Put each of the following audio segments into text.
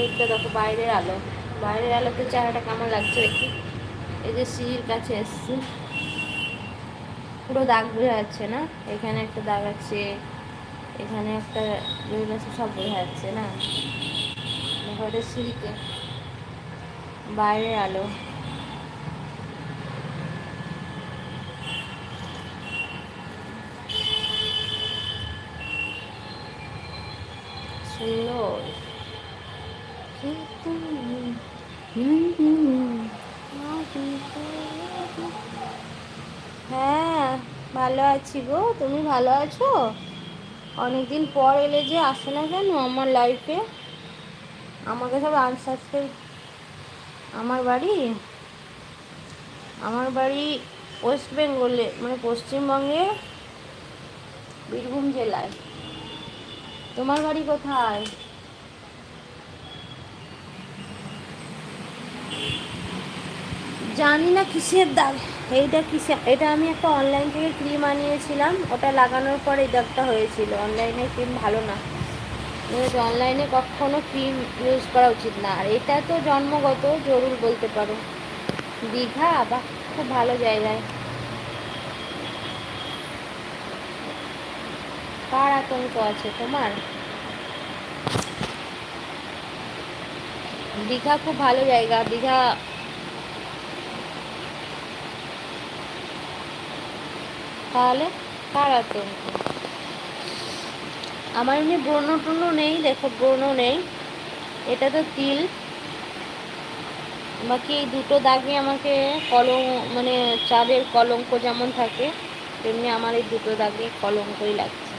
এইটা দেখো, বাইরের আলো। বাইরের আলোতে চেহারাটা কেমন লাগছে দেখি? এই যে সিঁড়ির কাছে এসছি। পুরো দাগ বোঝা যাচ্ছে না? এখানে একটা দাগ আছে, এখানে একটা বিভিন্ন সব বোঝা যাচ্ছে না? ঘরের সিঁড়িতে বাইরের আলো। সুন্দর। হ্যাঁ ভালো আছি গো। তুমি ভালো আছো? অনেকদিন পর এলে যে আসো না কেন আমার লাইফে আমাকে সব আনসাবস্ক্রাইব আমার বাড়ি? আমার বাড়ি ওয়েস্ট বেঙ্গলে মানে পশ্চিমবঙ্গে বীরভূম জেলায়। তোমার বাড়ি কোথায়? জানি না কিসের দাগ, এইটা কিসে, এটা আমি একটা অনলাইন থেকে ক্রিম আনিয়েছিলাম, ওটা লাগানোর পর এই দাগটা হয়েছিল। অনলাইনের ক্রিম ভালো না। অনলাইনে কখনো ক্রিম ইউজ করা উচিত না। আর এটা তো জন্মগত, জরুর বলতে পারো। দীঘা, বা খুব ভালো জায়গায়। কার আতঙ্ক আছে তোমার? দীঘা খুব ভালো জায়গা, দীঘা তাহলে কার আতঙ্ক আমার এমনি ব্রণ ট্রণ নেই, দেখো ব্রণ নেই। এটা তো তিল। বাকি এই দুটো দাগে আমাকে কলম মানে চাঁদের কলঙ্ক যেমন থাকে, তেমনি আমার এই দুটো দাগে কলঙ্কই লাগছে।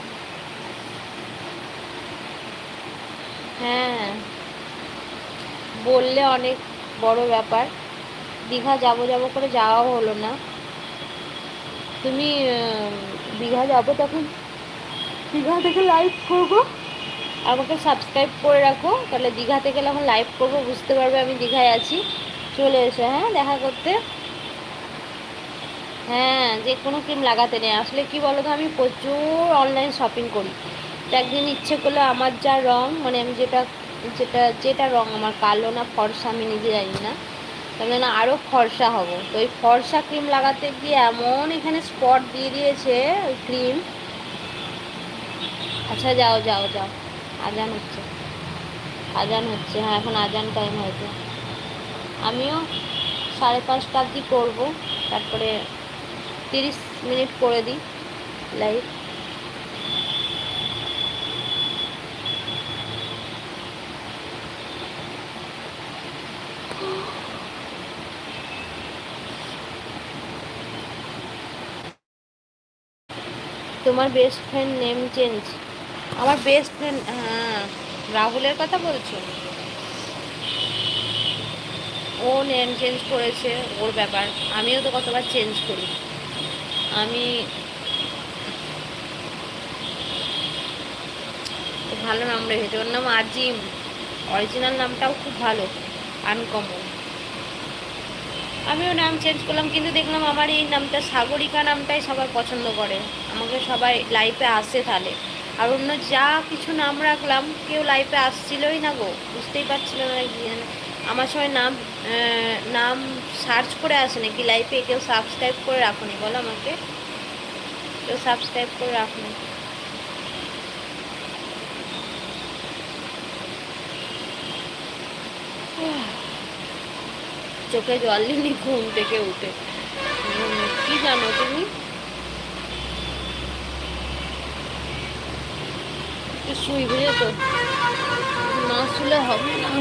হ্যাঁ। বললে অনেক বড় ব্যাপার। দীঘা যাব যাব করে যাওয়াও হলো না। তুমি দীঘা যাব তখন? দীঘা থেকে লাইভ করব? আমাকে সাবস্ক্রাইব করে রাখো। তাহলে দীঘা থেকে যখন লাইভ করব বুঝতে পারবে আমি দীঘায় আছি। চলে এসো হ্যাঁ দেখা করতে? হ্যাঁ যে কোনো ক্রিম লাগাতে নেই। আসলে কি বলো তো আমি প্রচুর অনলাইন শপিং করি। তো একদিন ইচ্ছে করলে আমার যা রং মানে আমি যেটা যেটা যেটা রং, আমার কালো না, ফর্সা, আমি নিজে জানি না। তাহলে না আরও ফর্সা হব। তো ওই ফর্সা ক্রিম লাগাতে গিয়ে এমন এখানে স্পট দিয়ে দিয়েছে, ওই ক্রিম। আচ্ছা যাও যাও যাও। আজান হচ্ছে। আজান হচ্ছে হ্যাঁ এখন আজান টাইম হয়তো আমিও সাড়ে পাঁচটা অবধি করব। তারপরে তিরিশ মিনিট করে দিই লাইভ তোমার বেস্ট ফ্রেন্ড নেম চেঞ্জ আমার বেস্ট ফ্রেন্ড হ্যাঁ রাহুলের কথা বলছো? ও নেম চেঞ্জ করেছে, ওর ব্যাপার। আমিও তো কতবার চেঞ্জ করি। আমি ভালো নাম রেখেছে। ওর নাম আজিম। অরিজিনাল নামটাও খুব ভালো আনকমন আমিও নাম চেঞ্জ করলাম, কিন্তু দেখলাম আমার এই নামটা সাগরিকা নামটাই সবাই পছন্দ করে। আমাকে সবাই লাইফে আসে তাহলে। আর অন্য যা কিছু নাম রাখলাম, কেউ লাইফে আসছিলই না গো, বুঝতেই পারছিল না আমার সবাই নাম নাম সার্চ করে আসে নাকি লাইফে কেউ সাবস্ক্রাইব করে রাখুনি বলো আমাকে। কেউ সাবস্ক্রাইব করে রাখুনি চোখে জল নিনি ঘুম থেকে উঠে। কি জানো তুমি? শুই বুঝে তো? না শুলে হবে না।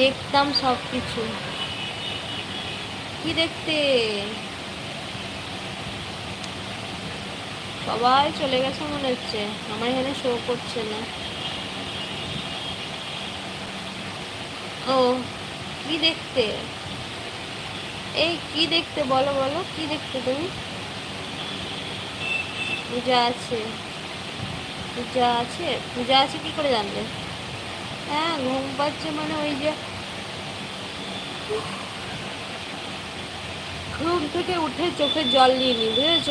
দেখতাম সব কিছু কি দেখতে? সবাই চলে গেছে মনে হচ্ছে। আমার এখানে শো করছে না। ও, কি দেখতে? এই কি দেখতে বলো বলো, কি দেখতে তুমি? পূজা আছে। পূজা আছে? পূজা আছে কি করে জানলে? হ্যাঁ ঘুম পাচ্ছে মানে ওই যে ঘুম থেকে উঠে চোখে জল নিয়ে নি, বুঝেছ?